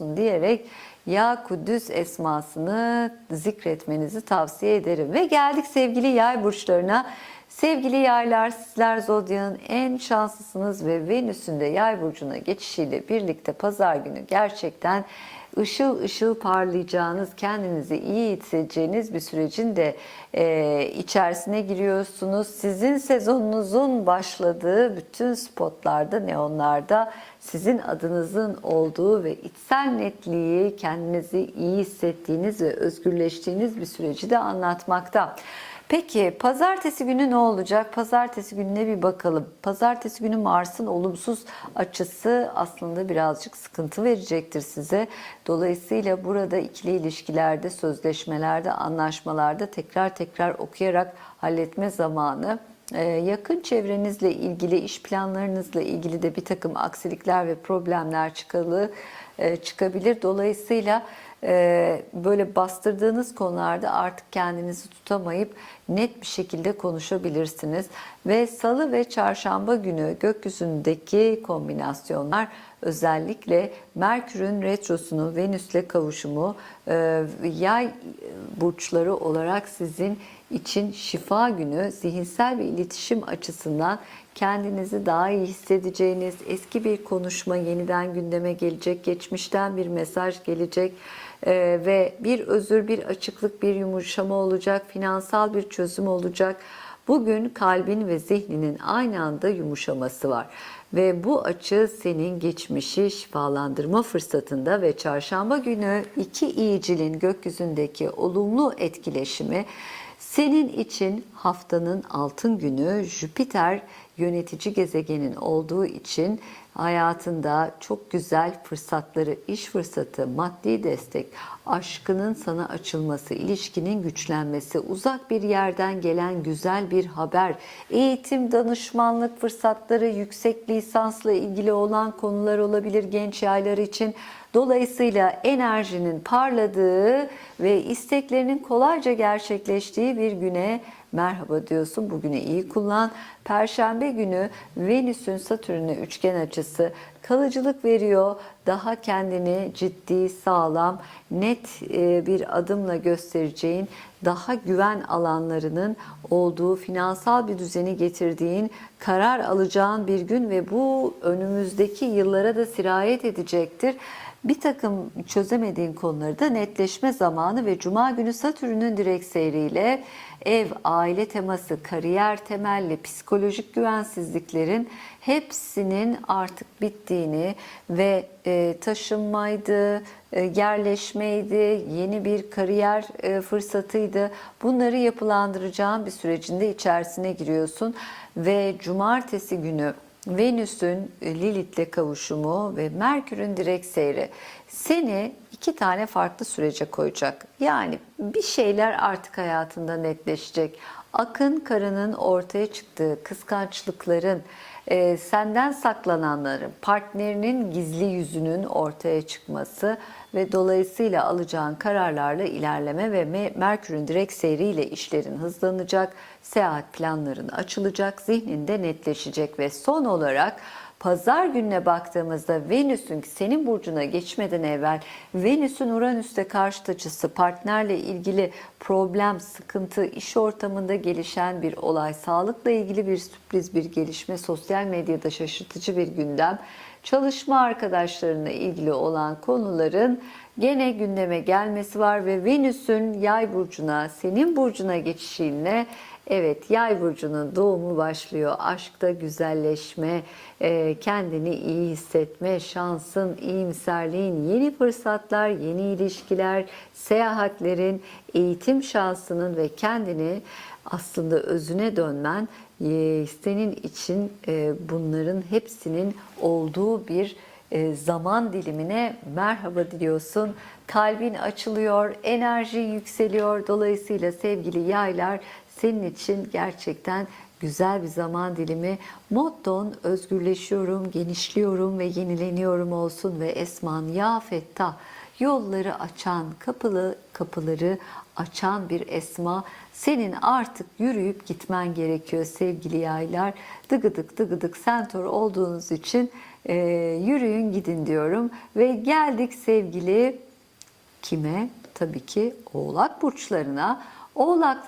olsun diyerek Ya Kudüs esmasını zikretmenizi tavsiye ederim. Ve geldik sevgili yay burçlarına. Sevgili yaylar sizler zodyanın en şanslısınız ve Venüs'ün de yay burcuna geçişiyle birlikte pazar günü gerçekten ışıl ışıl parlayacağınız, kendinizi iyi hissedeceğiniz bir sürecin de e, içerisine giriyorsunuz. Sizin sezonunuzun başladığı bütün spotlarda, neonlarda sizin adınızın olduğu ve içsel netliği, kendinizi iyi hissettiğiniz ve özgürleştiğiniz bir süreci de anlatmakta. Peki pazartesi günü ne olacak? Pazartesi gününe bir bakalım. Pazartesi günü Mars'ın olumsuz açısı aslında birazcık sıkıntı verecektir size. Dolayısıyla burada ikili ilişkilerde, sözleşmelerde, anlaşmalarda tekrar tekrar okuyarak halletme zamanı. Ee, yakın çevrenizle ilgili, iş planlarınızla ilgili de bir takım aksilikler ve problemler çıkalı, e, çıkabilir. Dolayısıyla e, böyle bastırdığınız konularda artık kendinizi tutamayıp net bir şekilde konuşabilirsiniz. Ve salı ve çarşamba günü gökyüzündeki kombinasyonlar özellikle Merkür'ün retrosunu, Venüs'le kavuşumu e, yay burçları olarak sizin için şifa günü zihinsel bir iletişim açısından kendinizi daha iyi hissedeceğiniz eski bir konuşma yeniden gündeme gelecek, geçmişten bir mesaj gelecek e, ve bir özür, bir açıklık, bir yumuşama olacak, finansal bir çözüm olacak. Bugün kalbin ve zihninin aynı anda yumuşaması var. Ve bu açı senin geçmişi şifalandırma fırsatında ve çarşamba günü iki iyicilin gökyüzündeki olumlu etkileşimi senin için haftanın altın günü Jüpiter yönetici gezegenin olduğu için hayatında çok güzel fırsatları, iş fırsatı, maddi destek, aşkının sana açılması, ilişkinin güçlenmesi, uzak bir yerden gelen güzel bir haber, eğitim, danışmanlık fırsatları, yüksek lisansla ilgili olan konular olabilir genç yaylar için. Dolayısıyla enerjinin parladığı ve isteklerinin kolayca gerçekleştiği bir güne merhaba diyorsun. Bugünü iyi kullan. Perşembe günü Venüs'ün Satürn'e üçgen açısı kalıcılık veriyor. Daha kendini ciddi, sağlam, net e, bir adımla göstereceğin, daha güven alanlarının olduğu, finansal bir düzeni getirdiğin, karar alacağın bir gün ve bu önümüzdeki yıllara da sirayet edecektir bir takım çözemediğin konuları da netleşme zamanı ve Cuma günü Satürn'ün direkt seyriyle ev, aile teması, kariyer temelli psikolojik güvensizliklerin hepsinin artık bittiğini ve e, taşınmaydı, e, yerleşmeydi, yeni bir kariyer e, fırsatıydı. Bunları yapılandıracağın bir sürecinde içerisine giriyorsun ve cumartesi günü Venüs'ün Lilith'le kavuşumu ve Merkür'ün direkt seyri seni iki tane farklı sürece koyacak. Yani bir şeyler artık hayatında netleşecek. Akın karının ortaya çıktığı kıskançlıkların, e, senden saklananların, partnerinin gizli yüzünün ortaya çıkması ve dolayısıyla alacağın kararlarla ilerleme ve Merkür'ün direkt seyriyle işlerin hızlanacak, seyahat planların açılacak, zihninde netleşecek ve son olarak Pazar gününe baktığımızda Venüs'ün senin burcuna geçmeden evvel Venüs'ün Uranüs'te karşıt açısı partnerle ilgili problem, sıkıntı, iş ortamında gelişen bir olay, sağlıkla ilgili bir sürpriz bir gelişme, sosyal medyada şaşırtıcı bir gündem, çalışma arkadaşlarına ilgili olan konuların gene gündeme gelmesi var ve Venüs'ün yay burcuna, senin burcuna geçişiyle Evet yay burcunun doğumu başlıyor. Aşkta güzelleşme, e, kendini iyi hissetme, şansın, iyimserliğin, yeni fırsatlar, yeni ilişkiler, seyahatlerin, eğitim şansının ve kendini aslında özüne dönmen e, senin için e, bunların hepsinin olduğu bir zaman dilimine merhaba diliyorsun. Kalbin açılıyor, enerji yükseliyor. Dolayısıyla sevgili yaylar senin için gerçekten güzel bir zaman dilimi. Motton özgürleşiyorum, genişliyorum ve yenileniyorum olsun ve Esman ya Fettah yolları açan, kapılı kapıları açan bir esma. Senin artık yürüyüp gitmen gerekiyor sevgili yaylar. Dıgıdık dıgıdık sentor olduğunuz için e, yürüyün gidin diyorum. Ve geldik sevgili kime? Tabii ki Oğlak burçlarına. Oğlak